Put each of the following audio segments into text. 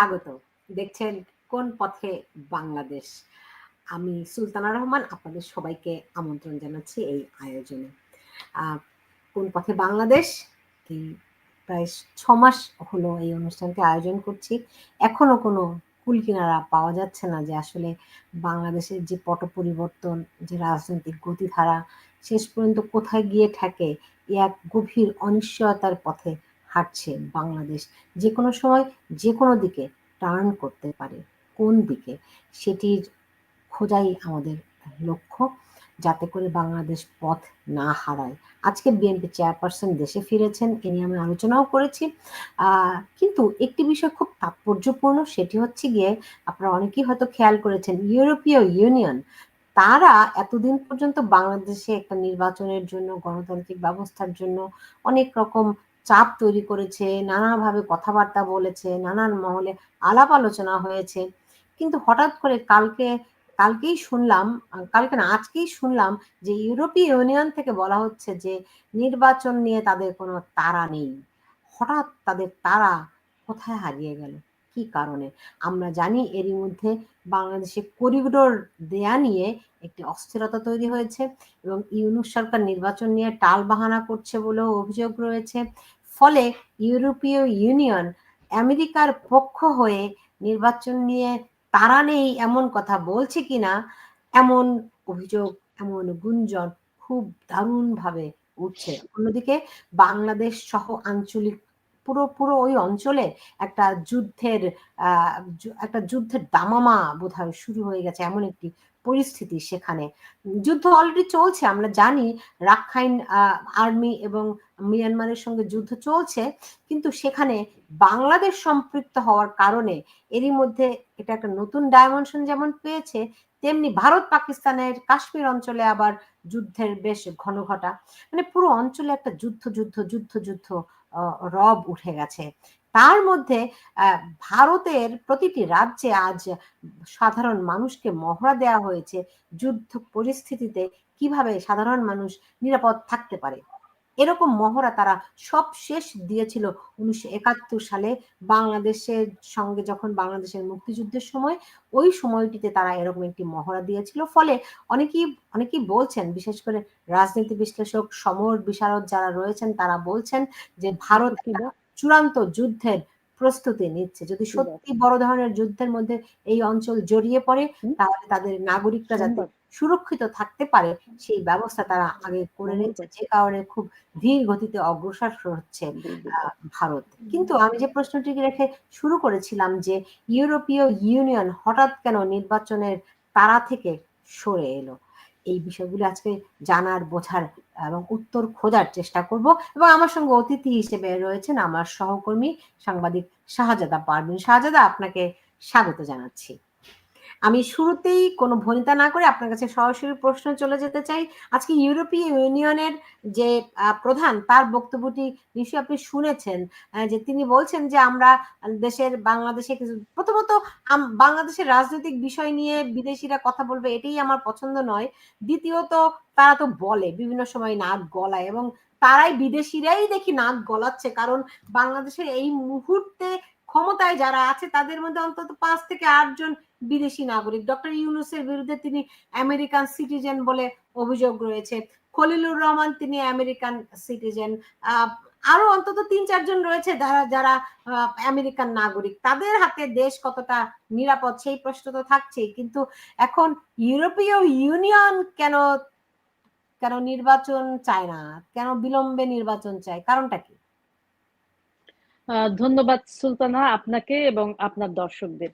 স্বাগত দেখছেন কোন পথে বাংলাদেশ? আমি সুলতানা রহমান, আপনাদের সবাইকে আমন্ত্রণ জানাচ্ছি এই আয়োজনে। কোন পথে বাংলাদেশ? এই প্রায় ছ মাস হলো এই অনুষ্ঠানটি আয়োজন করছি। এখনও কোনো কুল কিনারা পাওয়া যাচ্ছে না যে আসলে বাংলাদেশের যে পট পরিবর্তন, যে রাজনৈতিক গতিধারা, শেষ পর্যন্ত কোথায় গিয়ে ঠেকে এক গভীর অনিশ্চয়তার পথে হাঁটছে বাংলাদেশ। যে কোনো সময় যে কোনো দিকে টার্ন করতে পারে। কোন দিকে? সেটির খোঁজাই আমাদের লক্ষ্য। যাতে করে বাংলাদেশ পথ না হারায়। আজকে বিএনপি চেয়ারপারসন দেশে ফিরেছেন, এ নিয়ে আমি আলোচনাও করেছি। কিন্তু একটি বিষয় খুব তাৎপর্যপূর্ণ, সেটি হচ্ছে গিয়ে আপনারা অনেকেই হয়তো খেয়াল করেছেন, ইউরোপীয় ইউনিয়ন, তারা এতদিন পর্যন্ত বাংলাদেশে একটা নির্বাচনের জন্য, গণতান্ত্রিক ব্যবস্থার জন্য অনেক রকম চাপ তৈরি করেছে, নানাভাবে কথাবার্তা বলেছে, নানান মহলে আলাপ আলোচনা হয়েছে। কিন্তু হঠাৎ করে কালকে, কালকেই শুনলাম, কালকে না, আজকেই শুনলাম যে ইউরোপীয় ইউনিয়ন থেকে বলা হচ্ছে যে নির্বাচন নিয়ে তাদের কোনো তারা নেই। হঠাৎ তাদের তারা কোথায় হারিয়ে গেল? কি কারণে? আমরা জানি এরই মধ্যে বাংলাদেশে করিডোর দেয়া নিয়ে একটি অস্থিরতা তৈরি হয়েছে এবং ইউনুস সরকার নির্বাচন নিয়ে টাল বাহানা করছে বলেও অভিযোগ রয়েছে। ফলে ইউরোপীয় ইউনিয়ন আমেরিকার পক্ষ হয়ে নির্বাচন নিয়ে তারা নেই এমন কথা বলছে কিনা এমন অভিযোগ, এমন গুঞ্জন খুব দারুণভাবে উঠছে। অন্যদিকে বাংলাদেশ সহ আঞ্চলিক পুরো পুরো ওই অঞ্চলে একটা যুদ্ধের একটা যুদ্ধের দামামা বোধ শুরু হয়ে গেছে এমন একটি পরিস্থিতি সেখানে। যুদ্ধ অলরেডি চলছে, আমরা জানি রাখাইন আর্মি এবং মিয়ানমারের সঙ্গে যুদ্ধ চলছে, কিন্তু সেখানে বাংলাদেশ সম্পৃক্ত হওয়ার কারণে এরই মধ্যে এটা একটা নতুন ডায়মেনশন যেমন পেয়েছে, তেমনি ভারত পাকিস্তানের কাশ্মীর অঞ্চলে আবার যুদ্ধের বেশ ঘন ঘটা মানে পুরো অঞ্চলে একটা যুদ্ধ যুদ্ধ যুদ্ধ যুদ্ধ রব উঠে গেছে। তার মধ্যে ভারতের প্রতিটি রাজ্যে আজ সাধারণ মানুষকে মহড়া দেওয়া হয়েছে। যুদ্ধ পরিস্থিতিতে কীভাবে সাধারণ মানুষ নিরাপদ থাকতে পারে? এরকম মহড়া তারা সব শেষ দিয়েছিল উনিশশো একাত্তর সালে বাংলাদেশের সঙ্গে যখন বাংলাদেশের মুক্তিযুদ্ধের সময় ওই সময়টিতে তারা এরকম একটি মহড়া দিয়েছিল। ফলে অনেকেই অনেকেই বলছেন বিশেষ করে রাজনীতি বিশ্লেষক সমর বিশারদ যারা রয়েছেন তারা বলছেন যে ভারত চূড়ান্ত যুদ্ধের প্রস্তুতি নিচ্ছে। যদি সত্যি বড় ধরনের যুদ্ধের মধ্যে এই অঞ্চল জড়িয়ে পড়ে তাহলে তাদের নাগরিকরা যাতে সুরক্ষিত থাকতে পারে সেই ব্যবস্থা তারা আগে করে নিচ্ছে যে কারণে খুব ধীর গতিতে অগ্রসর হচ্ছে ভারত। কিন্তু আমি যে প্রশ্নটিকে রেখে শুরু করেছিলাম যে ইউরোপীয় ইউনিয়ন হঠাৎ কেন নির্বাচনের তারা থেকে সরে এলো? এই বিষয়গুলো আজকে জানার বোঝার এবং উত্তর খোঁজার চেষ্টা করব এবং আমার সঙ্গে অতিথি হিসেবে রয়েছেন আমার সহকর্মী সাংবাদিক শাহজাদা পারভিন। শাহজাদা আপনাকে স্বাগত জানাচ্ছি। আমি শুরুতেই কোনো ভনিতা না করে আপনার কাছে সরাসরি প্রশ্ন চলে যেতে চাই। আজকে ইউরোপীয় ইউনিয়নের যে প্রধান তার বক্তব্যটি নিশ্চয়ই আপনি শুনেছেন যে তিনি বলছেন যে আমরা দেশের বাংলাদেশে কিছু, প্রথমত বাংলাদেশের রাজনৈতিক বিষয় নিয়ে বিদেশিরা কথা বলবে এটাই আমার পছন্দ নয়। দ্বিতীয়ত তারা তো বলে বিভিন্ন সময় নাক গলায় এবং তারাই বিদেশিরাই দেখি নাক গলাচ্ছে কারণ বাংলাদেশের এই মুহূর্তে ক্ষমতায় যারা আছে তাদের মধ্যে অন্তত পাঁচ থেকে আটজন বিদেশি নাগরিক। ডক্টর ইউনুসের বিরুদ্ধে তিনি আমেরিকান সিটিজেন বলে অভিযোগ রয়েছে। খলিলুর রহমান তিনি আমেরিকান সিটিজেন। আরও অন্তত তিন চারজন রয়েছে যারা যারা আমেরিকান নাগরিক। তাদের হাতে দেশ কতটা নিরাপদ সেই প্রশ্ন তো থাকছেই। কিন্তু এখন ইউরোপীয় ইউনিয়ন কেন কেন নির্বাচন চায় না? কেন বিলম্বে নির্বাচন চায়? কারণটা কি? ধন্যবাদ সুলতানা আপনাকে এবং আপনার দর্শকদের।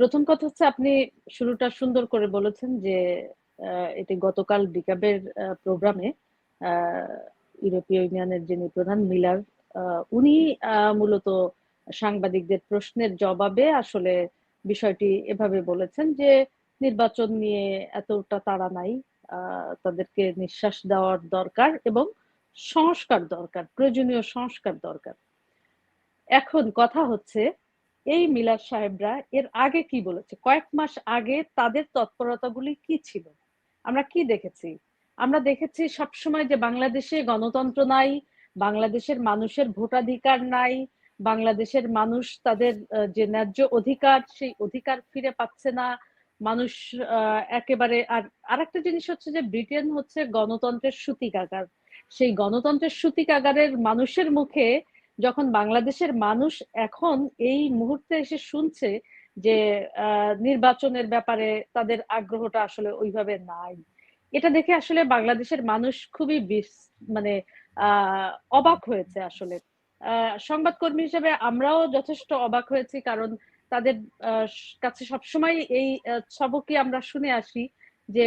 প্রথম কথা হচ্ছে আপনি শুরুটা সুন্দর করে বলেছেন যে এটি গতকাল বিকাবের প্রোগ্রামে ইউরোপীয় ইউনিয়নের যিনি প্রধান মিলার উনি মূলত সাংবাদিকদের প্রশ্নের জবাবে আসলে বিষয়টি এভাবে বলেছেন যে, নির্বাচন নিয়ে এতটা তাড়া নাই তাদেরকে নিঃশ্বাস দেওয়ার দরকার এবং সংস্কার দরকার, প্রয়োজনীয় সংস্কার দরকার। এখন কথা হচ্ছে এই মিলার সাহেবরা এর আগে কি বলেছে? কয়েক মাস আগে তাদের তৎপরতাগুলি কি ছিল? আমরা কি দেখেছি? আমরা দেখেছি সবসময় যে বাংলাদেশে গণতন্ত্র নাই, বাংলাদেশের মানুষের ভোটাধিকার নাই, বাংলাদেশের মানুষ তাদের যে ন্যায্য অধিকার, সেই অধিকার ফিরে পাচ্ছে না। মানুষ একেবারে আর আরেকটা জিনিস হচ্ছে যে ব্রিটেন হচ্ছে গণতন্ত্রের সূতিকাগার। সেই গণতন্ত্রের সূতিকাগারের মানুষের মুখে যখন বাংলাদেশের মানুষ এখন এই মুহূর্তে এসে শুনছে যে নির্বাচনের ব্যাপারে তাদের আগ্রহটা আসলে ওইভাবে নাই। এটা দেখে আসলে বাংলাদেশের মানুষ খুবই মানে অবাক হয়েছে আসলে। সংবাদকর্মী হিসেবে আমরাও যথেষ্ট অবাক হয়েছি কারণ তাদের কাছে সবসময় এই সবকই আমরা শুনে আসি যে,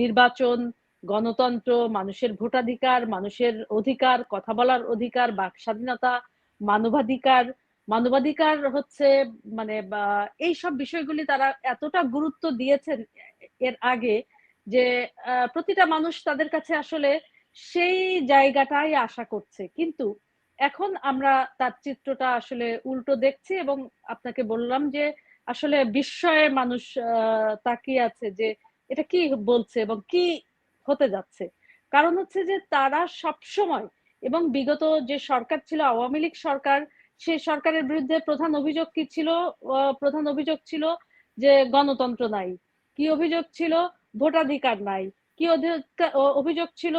নির্বাচন গণতন্ত্র, মানুষের ভোটাধিকার, মানুষের অধিকার, কথা বলার অধিকার, বাক স্বাধীনতা, মানবাধিকার। মানবাধিকার হচ্ছে মানে এই সব বিষয়গুলি তারা এতটা গুরুত্ব দিয়েছেন এর আগে যে প্রতিটা মানুষ তাদের কাছে আসলে সেই জায়গাটাই আশা করছে। কিন্তু এখন আমরা তার চিত্রটা আসলে উল্টো দেখছি এবং আপনাকে বললাম যে, আসলে বিস্ময়ে মানুষ তাকিয়ে আছে যে, এটা কি বলছে এবং কি হতে যাচ্ছে। কারণ হচ্ছে যে তারা সব সময় এবং বিগত যে সরকার ছিল, আওয়ামী লীগ সরকার সেই সরকারের বিরুদ্ধে প্রধান অভিযোগ কি ছিল? প্রধান অভিযোগ ছিল যে গণতন্ত্র নাই। কি অভিযোগ ছিল? ভোটাধিকার নাই। কি অভিযোগ ছিল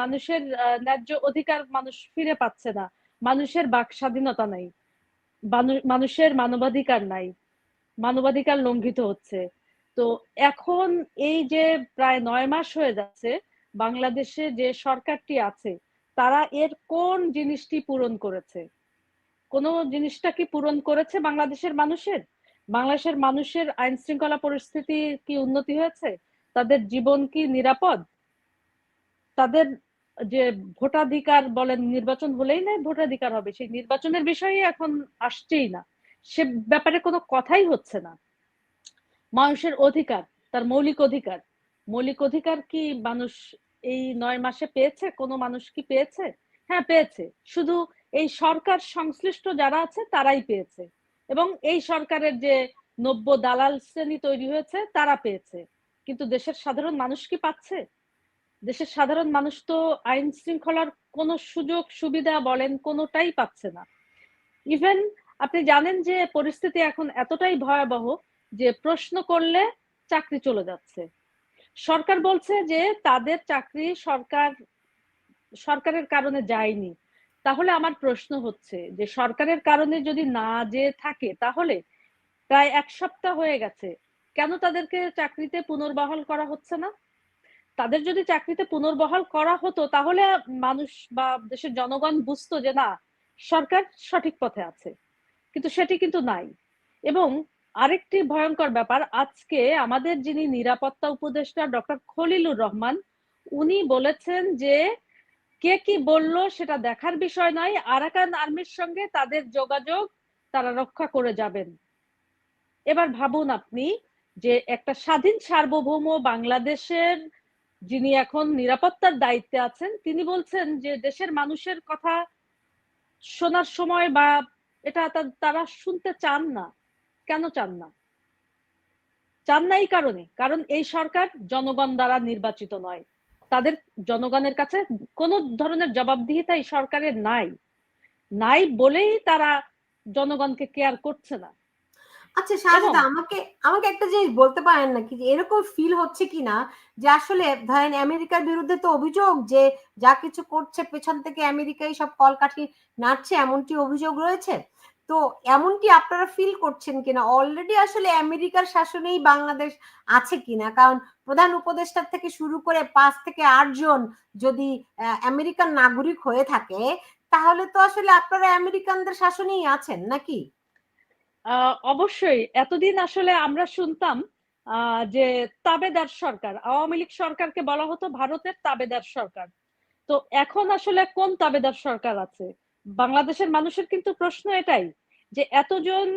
মানুষের ন্যায্য অধিকার মানুষ ফিরে পাচ্ছে না। মানুষের বাক স্বাধীনতা নাই। মানুষের মানবাধিকার নাই। মানবাধিকার লঙ্ঘিত হচ্ছে। তো এখন এই যে প্রায় নয় মাস হয়ে যাচ্ছে বাংলাদেশে যে সরকারটি আছে, তারা এর কোন জিনিসটি পূরণ করেছে? কোন জিনিসটা কি পূরণ করেছে বাংলাদেশের মানুষের? বাংলাদেশের মানুষের আইন শৃঙ্খলা পরিস্থিতি কি উন্নতি হয়েছে? তাদের জীবন কি নিরাপদ? তাদের যে ভোটাধিকার বলেন, নির্বাচন হলেই না ভোটাধিকার হবে, সেই নির্বাচনের বিষয়ে এখন আসছেই না। সে ব্যাপারে কোনো কথাই হচ্ছে না। মানুষের অধিকার, তার মৌলিক অধিকার। মৌলিক অধিকার কি মানুষ এই নয় মাসে পেয়েছে? কোনো মানুষ কি পেয়েছে? হ্যাঁ পেয়েছে। শুধু এই সরকার সংশ্লিষ্ট যারা আছে, তারাই পেয়েছে। এবং এই সরকারের যে নব্য দালাল শ্রেণি তৈরি হয়েছে, তারা পেয়েছে। কিন্তু দেশের সাধারণ মানুষ কি পাচ্ছে? দেশের সাধারণ মানুষ তো আইন শৃঙ্খলার কোনো সুযোগ, সুবিধা বলেন, কোনোটাই পাচ্ছে না। ইভেন আপনি জানেন যে পরিস্থিতি এখন এতটাই ভয়াবহ যে প্রশ্ন করলে চাকরি চলে যাচ্ছে। সরকার বলছে যে তাদের চাকরি সরকার, সরকারের কারণে যায়নি। তাহলে আমার প্রশ্ন হচ্ছে যে সরকারের কারণে যদি না যে থাকে, তাহলে প্রায় এক সপ্তাহ হয়ে গেছে, কেন তাদেরকে চাকরিতে পুনর্বহাল করা হচ্ছে না? তাদের যদি চাকরিতে পুনর্বহাল করা হতো, তাহলে মানুষ বা দেশের জনগণ বুঝতো যে না, সরকার সঠিক পথে আছে। কিন্তু সেটি কিন্তু নাই। এবং আরেকটি ভয়ঙ্কর ব্যাপার। আজকে আমাদের যিনি নিরাপত্তা উপদেষ্টা, ডক্টর খলিলুর রহমান, উনি বলেছেন যে কে কি বলল সেটা দেখার বিষয় নয়, আরাকান আর্মির সঙ্গে তাদের যোগাযোগ তারা রক্ষা করে যাবেন। এবার ভাবুন আপনি যে একটা স্বাধীন সার্বভৌম বাংলাদেশের যিনি এখন নিরাপত্তার দায়িত্বে আছেন, তিনি বলছেন যে দেশের মানুষের কথা শোনার সময় বা এটা তারা শুনতে চান না। কেন চান না? চান না এই কারণে। কারণ এই সরকার জনগণ দ্বারা নির্বাচিত নয়। তাদের জনগণের কাছে কোন ধরনের জবাবদিহিতা এই সরকারের নাই। নাই বলেই তারা জনগণকে কেয়ার করছে না। আচ্ছা শাহজাদা আমাকে আমাকে একটা জিনিস বলতে পারেন নাকি যে এরকম ফিল হচ্ছে কিনা যে আসলে ধরেন আমেরিকার বিরুদ্ধে তো অভিযোগ যে যা কিছু করছে পেছন থেকে আমেরিকাই সব কলকাঠি নাড়ছে এমনটি অভিযোগ রয়েছে? তো এমনটি আপনারা ফিল করছেন কিনা? অলরেডি আসলে আমেরিকার শাসনেই বাংলাদেশ আছে কিনা? কারণ প্রধান উপদেষ্টার থেকে শুরু করে পাঁচ থেকে আট জন যদি আমেরিকান নাগরিক হয়ে থাকে, তাহলে তো আসলে আপনারা আমেরিকানদের শাসনেই আছেন, নাকি? অবশ্যই। এতদিন আসলে আমরা শুনতাম যে তাবেদার সরকার, আওয়ামী লীগ সরকারকে বলা হতো ভারতের তাবেদার সরকার। তো এখন আসলে কোন তাবেদার সরকার আছে? বাংলাদেশের মানুষের কিন্তু প্রশ্ন এটাই যে এতজন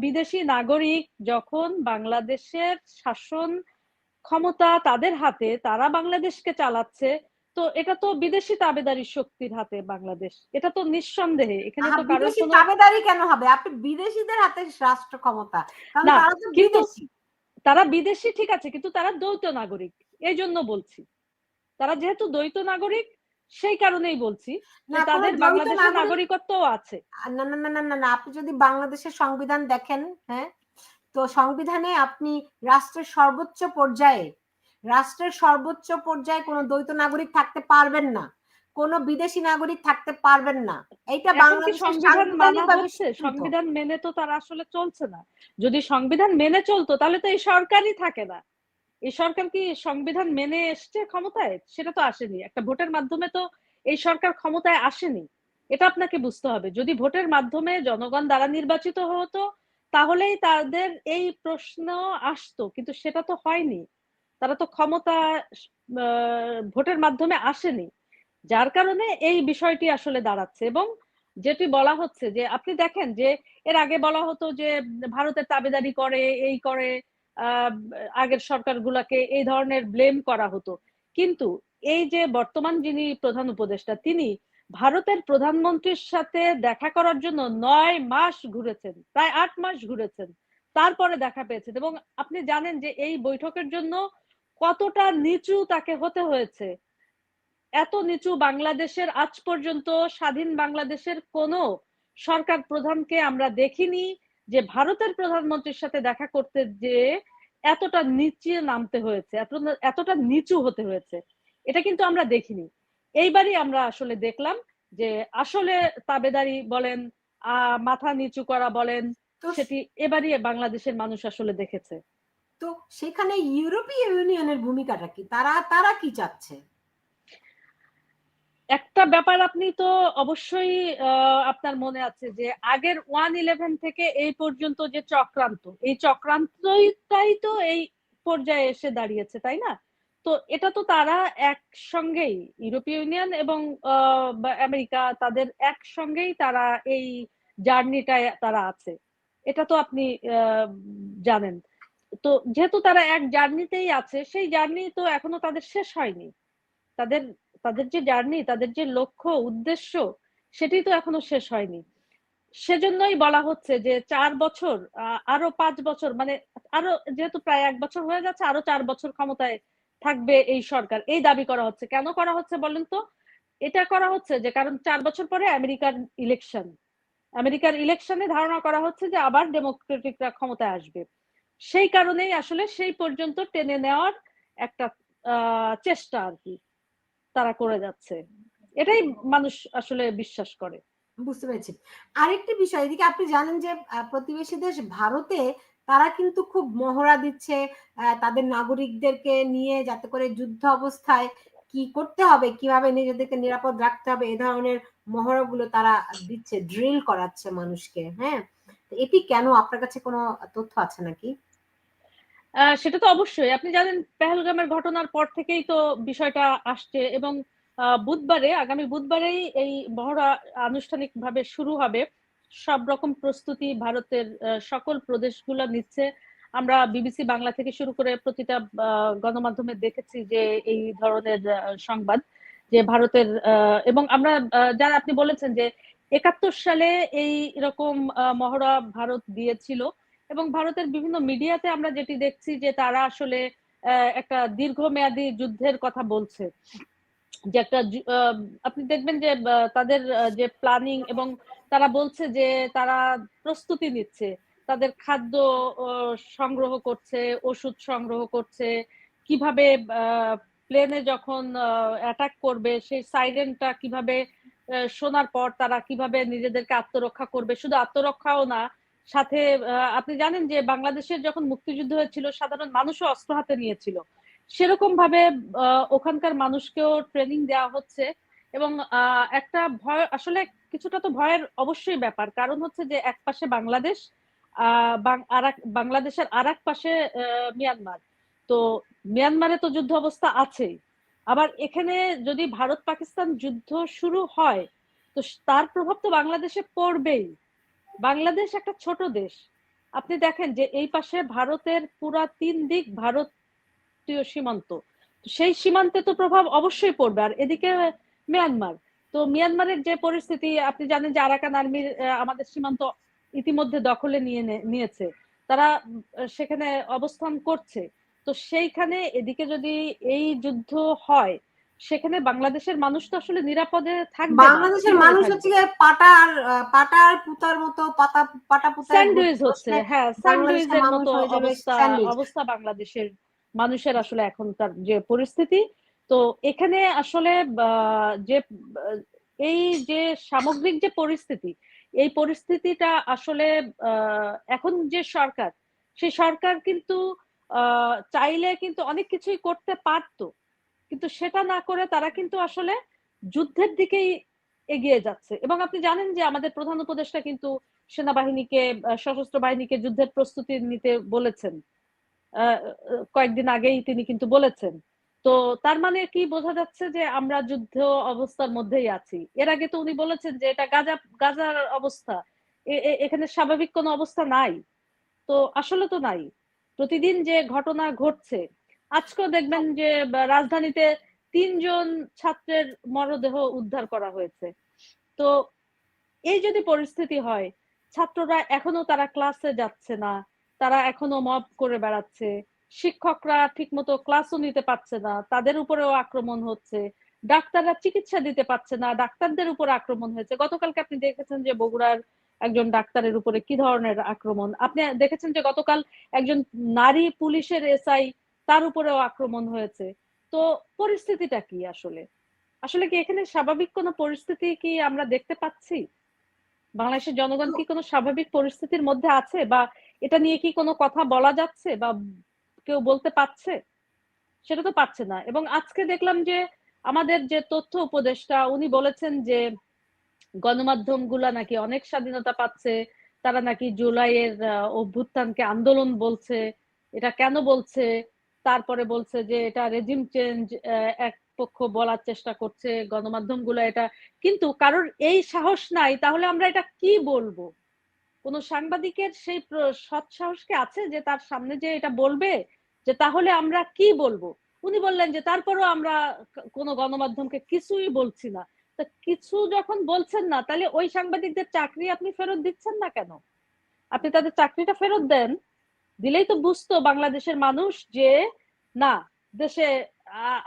বিদেশি নাগরিক যখন বাংলাদেশের শাসন ক্ষমতা তাদের হাতে তারা বাংলাদেশকে চালাচ্ছে তো এটা তো বিদেশি তাবেদারি শক্তির হাতে বাংলাদেশ। এটা তো নিঃসন্দেহে। এখানে তো বিদেশি কোনো দাবেদারি কেন হবে? আপনি বিদেশিদের হাতে রাষ্ট্র ক্ষমতা। কিন্তু তারা বিদেশি ঠিক আছে কিন্তু তারা দ্বৈত নাগরিক। এই জন্য বলছি। তারা যেহেতু দ্বৈত নাগরিক সেই কারণেই বলছি তাদের বাংলাদেশের নাগরিক নাগরিকত্বও আছে না, না, না, না, না, আপনি যদি বাংলাদেশের সংবিধান দেখেন, হ্যাঁ? তো সংবিধানে আপনি রাষ্ট্রের সর্বোচ্চ পর্যায়ে রাষ্ট্রের সর্বোচ্চ পর্যায়ে কোনো দ্বৈত নাগরিক থাকতে পারবেন না। কোনো বিদেশি নাগরিক থাকতে পারবেন না। এইটা বাংলাদেশের সংবিধান মানা হচ্ছে সংবিধান মেনে তো তারা আসলে চলছে না যদি সংবিধান মেনে চলতো তাহলে তো এই সরকারই থাকে না এই সরকার কি সংবিধান মেনে এসছে ক্ষমতায়? সেটা তো আসেনি। একটা ভোটের মাধ্যমে তো এই সরকার ক্ষমতায় আসেনি। এটা আপনাকে বুঝতে হবে। যদি ভোটের মাধ্যমে জনগণ দ্বারা নির্বাচিত হতো, তাহলেই তাদের এই প্রশ্ন আসতো। কিন্তু সেটা তো হয়নি। তারা তো ক্ষমতা ভোটের মাধ্যমে আসেনি। যার কারণে এই বিষয়টি আসলে দাঁড়াচ্ছে এবং যেটি বলা হচ্ছে যে, আপনি দেখেন যে, এর আগে বলা হতো যে, ভারতের তাবেদারি করে, এই করে আগের সরকারগুলোকে এই ধরনের ব্লেম করা হতো। কিন্তু এই যে বর্তমান যিনি প্রধান উপদেষ্টা, তিনি ভারতের প্রধানমন্ত্রীর সাথে দেখা করার জন্য নয় মাস ঘুরেছেন, প্রায় আট মাস ঘুরেছেন, তারপরে দেখা পেয়েছেন এবং আপনি জানেন যে এই বৈঠকের জন্য কতটা নিচু তাকে হতে হয়েছে। এত নিচু বাংলাদেশের আজ পর্যন্ত স্বাধীন বাংলাদেশের কোন সরকার প্রধানকে আমরা দেখিনি। যে ভারতের প্রধানমন্ত্রীর সাথে দেখা করতে যে এতটা নিচে নামতে হয়েছে এতটা নিচু হতে হয়েছে এটা কিন্তু আমরা দেখিনি এইবারই আমরা আসলে দেখলাম যে আসলে তাবেদারি বলেন আহ মাথা নিচু করা বলেন সেটি এবারই বাংলাদেশের মানুষ আসলে দেখেছে তো সেখানে ইউরোপীয় ইউনিয়নের ভূমিকাটা কি? তারা তারা কি চাচ্ছে? একটা ব্যাপার আপনি তো অবশ্যই আপনার মনে আছে যে আগের ওয়ান ইলেভেন থেকে এই পর্যন্ত যে চক্রান্ত, এই চক্রান্তটাই তো এই পর্যায়ে এসে দাঁড়িয়েছে, তাই না? তো এটা তো তারা একসঙ্গেই, ইউরোপীয় ইউনিয়ন এবং আমেরিকা তাদের একসঙ্গেই তারা এই জার্নিটায় তারা আছে। এটা তো আপনি জানেন। তো যেহেতু তারা এক জার্নিতেই আছে, সেই জার্নি তো এখনও তাদের শেষ হয়নি। তাদের তাদের যে জার্নি, তাদের যে লক্ষ্য, উদ্দেশ্য, সেটি তো এখনও শেষ হয়নি। সেজন্যই বলা হচ্ছে যে চার বছর আরও পাঁচ বছর মানে আরও যেহেতু প্রায় এক বছর হয়ে যাচ্ছে আরও চার বছর ক্ষমতায় থাকবে এই সরকার। এই দাবি করা হচ্ছে। কেন করা হচ্ছে বলেন তো? এটা করা হচ্ছে যে কারণ চার বছর পরে আমেরিকার ইলেকশন। আমেরিকার ইলেকশনে ধারণা করা হচ্ছে যে আবার ডেমোক্রেটিকরা ক্ষমতায় আসবে। সেই কারণেই আসলে সেই পর্যন্ত টেনে নেওয়ার একটা চেষ্টা আর কি। তারা করে যাচ্ছে। এটাই মানুষ আসলে বিশ্বাস করে। বুঝতে পেরেছি। আরেকটি বিষয়, এদিকে আপনি জানেন যে প্রতিবেশী দেশ ভারতে তারা কিন্তু খুব মহড়া দিচ্ছে তাদের নাগরিকদেরকে নিয়ে যাতে করে যুদ্ধ অবস্থায় কি করতে হবে, কীভাবে নিজেদেরকে নিরাপদ রাখতে হবে, এ ধরনের মহড়াগুলো তারা দিচ্ছে ড্রিল করাচ্ছে মানুষকে হ্যাঁ? এটি কেন? আপনার কাছে কোনো তথ্য আছে নাকি? সেটা তো অবশ্যই। আপনি জানেন, পেহেলগামের ঘটনার পর থেকেই তো বিষয়টা আসছে এবং বুধবারে, আগামী বুধবারেই এই মহড়া আনুষ্ঠানিকভাবে শুরু হবে। সব রকম প্রস্তুতি ভারতের সকল প্রদেশগুলো নিচ্ছে। আমরা বিবিসি বাংলা থেকে শুরু করে প্রতিটা গণমাধ্যমে দেখেছি যে এই ধরনের সংবাদ যে ভারতের এবং আমরা যারা আপনি বলেছেন যে একাত্তর সালে এই রকম মহড়া ভারত দিয়েছিল। এবং ভারতের বিভিন্ন মিডিয়াতে আমরা যেটি দেখছি যে তারা আসলে একটা দীর্ঘমেয়াদী যুদ্ধের কথা বলছে। যে একটা আপনি দেখবেন যে তাদের যে প্ল্যানিং এবং তারা বলছে যে তারা প্রস্তুতি নিচ্ছে। তাদের খাদ্য সংগ্রহ করছে, ওষুধ সংগ্রহ করছে। কীভাবে প্লেনে যখন অ্যাটাক করবে, সেই সাইরেনটা কীভাবে শোনার পর তারা কীভাবে নিজেদেরকে আত্মরক্ষা করবে? শুধু আত্মরক্ষাও না সাথে আপনি জানেন যে বাংলাদেশের যখন মুক্তিযুদ্ধ হয়েছিল, সাধারণ মানুষও অস্ত্র হাতে নিয়েছিল। সেরকম ভাবে ওখানকার মানুষকেও ট্রেনিং দেওয়া হচ্ছে এবং একটা ভয়, আসলে কিছুটা তো ভয়ের অবশ্যই ব্যাপার। কারণ হচ্ছে যে এক পাশে বাংলাদেশ বাংলাদেশের আর এক পাশে মিয়ানমার। তো মিয়ানমারে তো যুদ্ধ অবস্থা আছেই। আবার এখানে যদি ভারত পাকিস্তান যুদ্ধ শুরু হয়, তো তার প্রভাব তো বাংলাদেশে পড়বেই। বাংলাদেশ একটা ছোট দেশ। আপনি দেখেন যে এই পাশে ভারতের পুরা তিন দিক ভারতীয় সীমান্ত। সেই সীমান্তে তো প্রভাব অবশ্যই পড়বে। আর এদিকে মিয়ানমার। তো মিয়ানমারের যে পরিস্থিতি, আপনি জানেন যে আরাকান আর্মির আমাদের সীমান্ত ইতিমধ্যে দখলে নিয়ে নিয়েছে। তারা সেখানে অবস্থান করছে। তো সেইখানে এদিকে যদি এই যুদ্ধ হয় সেখানে বাংলাদেশের মানুষ তো আসলে নিরাপদে থাকবে বাংলাদেশের মানুষ হচ্ছে পাটার পাটার পুতার মতো পাতা পাটা পুতার স্যান্ডউইচ হচ্ছে হ্যাঁ স্যান্ডউইচের মতো অবস্থা অবস্থা বাংলাদেশের মানুষের আসলে এখনকার যে পরিস্থিতি। তো এখানে আসলে আহ, যে এই যে সামগ্রিক যে পরিস্থিতি এই পরিস্থিতিটা আসলে আহ, এখন যে সরকার সেই সরকার কিন্তু আহ, চাইলে কিন্তু অনেক কিছুই করতে পারতো। কিন্তু সেটা না করে তারা কিন্তু আসলে যুদ্ধের দিকেই এগিয়ে যাচ্ছে। এবং আপনি জানেন যে আমাদের প্রধান উপদেষ্টা কিন্তু সেনাবাহিনীকে সশস্ত্র বাহিনীকে যুদ্ধের প্রস্তুতি নিতে বলেছেন। কয়েকদিন আগেই তিনি কিন্তু বলেছেন। তো তার মানে কি বোঝা যাচ্ছে যে আমরা যুদ্ধ অবস্থার মধ্যেই আছি। এর আগে তো উনি বলেছেন যে এটা গাজা, গাজার অবস্থা। এখানে স্বাভাবিক কোনো অবস্থা নাই। তো আসলে তো নাই। প্রতিদিন যে ঘটনা ঘটছে আজকেও দেখবেন যে রাজধানীতে তিনজন ছাত্রের মরদেহ উদ্ধার করা হয়েছে। তো এই যদি পরিস্থিতি হয়, ছাত্ররা এখনও তারা ক্লাসে যাচ্ছে না, তারা এখনও মব করে বেড়াচ্ছে, শিক্ষকরা ঠিকমতো ক্লাসও নিতে পারছে না, তাদের উপরেও আক্রমণ হচ্ছে, ডাক্তাররা চিকিৎসা দিতে পারছে না, ডাক্তারদের উপর আক্রমণ হয়েছে। গতকালকে আপনি দেখেছেন যে বগুড়ার একজন ডাক্তারের উপরে কি ধরনের আক্রমণ? আপনি দেখেছেন যে গতকাল একজন নারী পুলিশের এসআই তার উপরেও আক্রমণ হয়েছে। তো পরিস্থিতিটা কি আসলে? আসলে কি এখানে স্বাভাবিক কোনো পরিস্থিতি কি আমরা দেখতে পাচ্ছি? বাংলাদেশের জনগণ কি কোনো স্বাভাবিক পরিস্থিতির মধ্যে আছে বা এটা নিয়ে কি কোনো কথা বলা যাচ্ছে বা কেউ বলতে পারছে? সেটা তো পারছে না। এবং আজকে দেখলাম যে আমাদের যে তথ্য উপদেষ্টা, উনি বলেছেন যে গণমাধ্যমগুলা নাকি অনেক স্বাধীনতা পাচ্ছে, তারা নাকি জুলাইয়ের অভ্যুত্থানকে আন্দোলন বলছে, এটা কেন বলছে? তারপরে বলছে যে এটা রেজিম চেঞ্জ এক পক্ষ বলার চেষ্টা করছে গণমাধ্যমগুলা এটা। কিন্তু কারোর এই সাহস নাই, তাহলে আমরা এটা কি বলব? কোন সাংবাদিকের সেই সৎ সাহস কি আছে যে তার সামনে যে এটা বলবে? যে তাহলে আমরা কি বলব? উনি বললেন যে তারপরও আমরা কোনো গণমাধ্যমকে কিছুই বলছি না। তা কিছু যখন বলছেন না, তাহলে ওই সাংবাদিকদের চাকরি আপনি ফেরত দিচ্ছেন না কেন? আপনি তাদের চাকরিটা ফেরত দেন। দিলেই তো বুঝতো বাংলাদেশের মানুষ যে না দেশে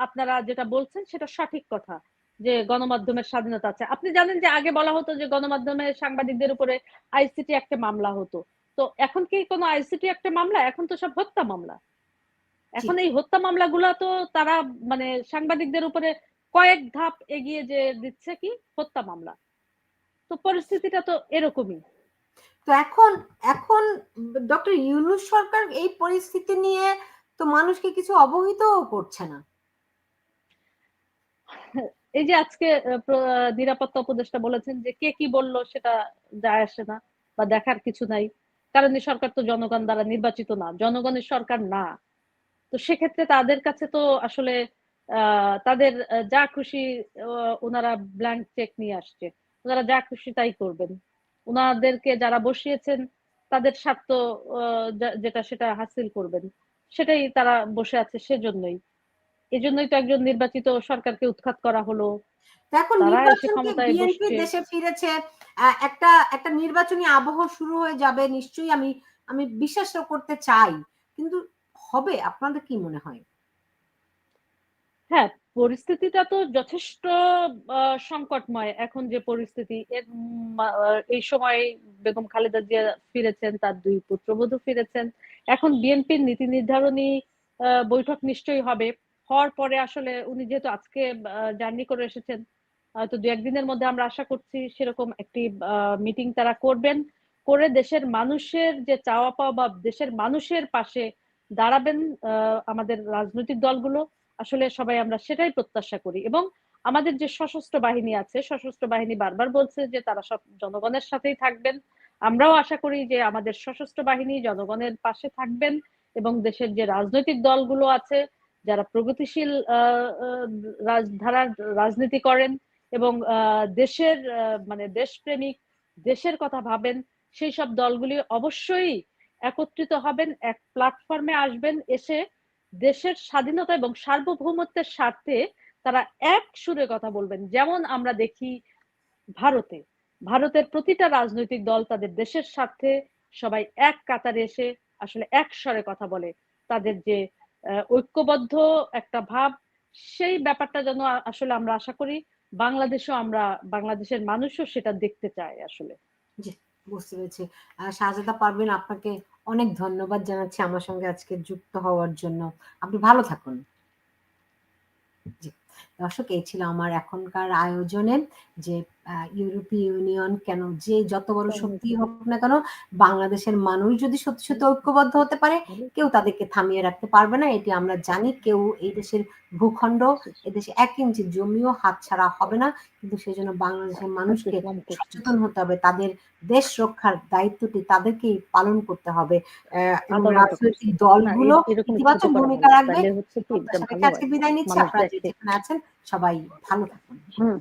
আপনারা যেটা বলছেন সেটা সঠিক কথা যে গণমাধ্যমের স্বাধীনতা আছে। আপনি জানেন যে আগে বলা হতো যে গণমাধ্যমের সাংবাদিকদের উপরে আইসিটি একটা মামলা হতো। তো এখন কি কোনো আইসিটি একটা মামলা? এখন তো সব হত্যা মামলা। এখন এই হত্যা মামলাগুলো তো তারা মানে সাংবাদিকদের উপরে কয়েক ধাপ এগিয়ে যে দিচ্ছে কি? হত্যা মামলা। তো পরিস্থিতিটা তো এরকমই। তো এখন এখন ডক্টর ইউনুস সরকার এই পরিস্থিতি নিয়ে তো মানুষকে কিছু অবহিত করছে না। এই যে আজকে নিরাপত্তা উপদেষ্টা বলেছেন যে কে কি বলল সেটা যায় আসে না বা দেখার কিছু নাই। কারণ এই সরকার তো জনগণ দ্বারা নির্বাচিত না, জনগণের সরকার না। তো সেক্ষেত্রে তাদের কাছে তো আসলে তাদের যা খুশি ওনারা ব্ল্যাঙ্ক চেক নিয়ে আসছে। ওনারা যা খুশি তাই করবেন। ওনাদেরকে যারা বসিয়েছেন তাদের স্বার্থ যেটা সেটা হাসিল করবেন। সেটাই তারা বসে আছে সেজন্যই। এজন্যই তো একজন নির্বাচিত সরকারকে উৎখাত করা হলো। বিএনপি দেশে ফিরেছে একটা একটা নির্বাচনী আবহ শুরু হয়ে যাবে নিশ্চয়ই আমি আমি বিশ্বাস করতে চাই। কিন্তু হবে আপনাদের কি মনে হয়? হ্যাঁ পরিস্থিতিটা তো যথেষ্ট সংকটময়। এখন যে পরিস্থিতি এই সময় বেগম খালেদা জিয়া ফিরেছেন, তার দুই পুত্রবধূ ফিরেছেন। এখন বিএনপির নীতি নির্ধারণী বৈঠক নিশ্চয়ই হবে। হওয়ার পরে আসলে উনি যেহেতু আজকে জার্নি করে এসেছেন তো দু একদিনের মধ্যে আমরা আশা করছি সেরকম একটি মিটিং তারা করবেন। করে দেশের মানুষের যে চাওয়া পাওয়া বা দেশের মানুষের পাশে দাঁড়াবেন আমাদের রাজনৈতিক দলগুলো। আসলে সবাই আমরা সেটাই প্রত্যাশা করি। এবং আমাদের যে সশস্ত্র বাহিনী আছে, সশস্ত্র বাহিনী বারবার বলছে যে তারা সব জনগণের সাথেই থাকবেন। আমরাও আশা করি যে আমাদের সশস্ত্র বাহিনী জনগণের পাশে থাকবেন এবং দেশের যে রাজনৈতিক দলগুলো আছে, যারা প্রগতিশীল রাজধারার রাজনীতি করেন এবং দেশের মানে দেশপ্রেমিক, দেশের কথা ভাবেন, সেই সব দলগুলি অবশ্যই একত্রিত হবেন, এক প্ল্যাটফর্মে আসবেন, এসে দেশের স্বাধীনতা এবং সার্বভৌমত্বের স্বার্থে তারা এক সুরে কথা বলবেন। যেমন আমরা দেখি ভারতে। ভারতের প্রতিটা রাজনৈতিক দল তাদের দেশের স্বার্থে সবাই এক কাতারে এসে আসলে এক স্বরে কথা বলে। তাদের যে ঐক্যবদ্ধ একটা ভাব, সেই ব্যাপারটা যেন আসলে আমরা আশা করি বাংলাদেশও আমরা, বাংলাদেশের মানুষও সেটা দেখতে চায় আসলে। বুঝতে পেরেছি। শাহজাদা পারবেন আপনাকে অনেক ধন্যবাদ জানাচ্ছি আমার সঙ্গে আজকে যুক্ত হওয়ার জন্য। আপনি ভালো থাকুন। দর্শক এই ছিল আমার এখনকার আয়োজনে যে ইউরোপীয় ইউনিয়ন কেন যে যত বড় শক্তি হোক না কেন বাংলাদেশের মানুষ যদি সত্যি সত্যি ঐক্যবদ্ধ হতে পারে কেউ তাদেরকে থামিয়ে রাখতে পারবে না এটি আমরা জানি কেউ এই দেশের ভূখণ্ড এদেশে এক ইঞ্চি জমিও হাতছাড়া হবে না কিন্তু সেই জন্য বাংলাদেশের মানুষকে সচেতন হতে হবে তাদের দেশ রক্ষার দায়িত্বটি তাদেরকেই পালন করতে হবে। আহ, রাজনৈতিক দলগুলো ইতিবাচক ভূমিকা। রাখবে। আজকে বিদায় নিচ্ছি আপনারা যেখানে আছেন সবাই ভালো থাকুন। হুম।